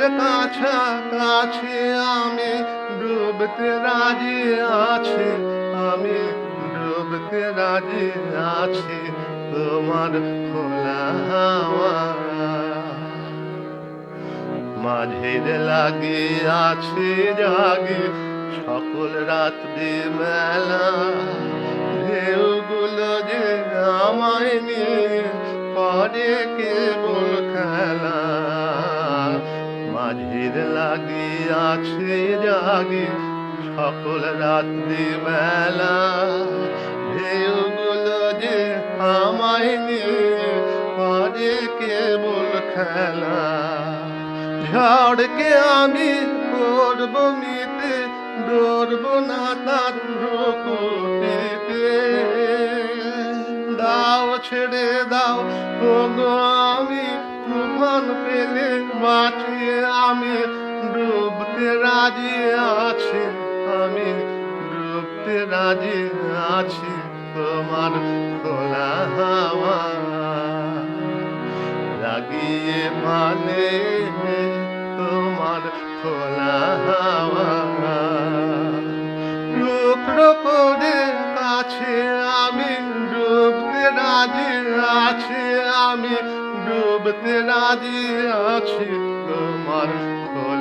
ফুলের কাছাকাছি আমি ডুবতে রাজি আছি, আমি ডুবতে রাজি আছি তোমার খোলা হাওয়া। মাঝের লাগি আছে জাগি, সকল রাত্রি মেলা, ঢেউগুলো যে আমায় নিয়ে পরে কেবল মাঝের লাগি আছে জাগি, সকল রাত্রি মেলা। ঢেউগুলো যে আমায় নিয়ে কেবল খেলা। ঝড়কে আমি করব মিতে, ডরব না তার দাও ছেড়ে দাও, ওগো রাজি আছি, আমি ডুবতে রাজি আছি, তোমার খোলা হাওয়া লাগিয়ে মানে তোমার খোলা হাওয়া। টুকরো করে কাছে, আমি ডুবতে রাজি আছি, আমি ডুবতে রাজি আছি, তোমার খোলা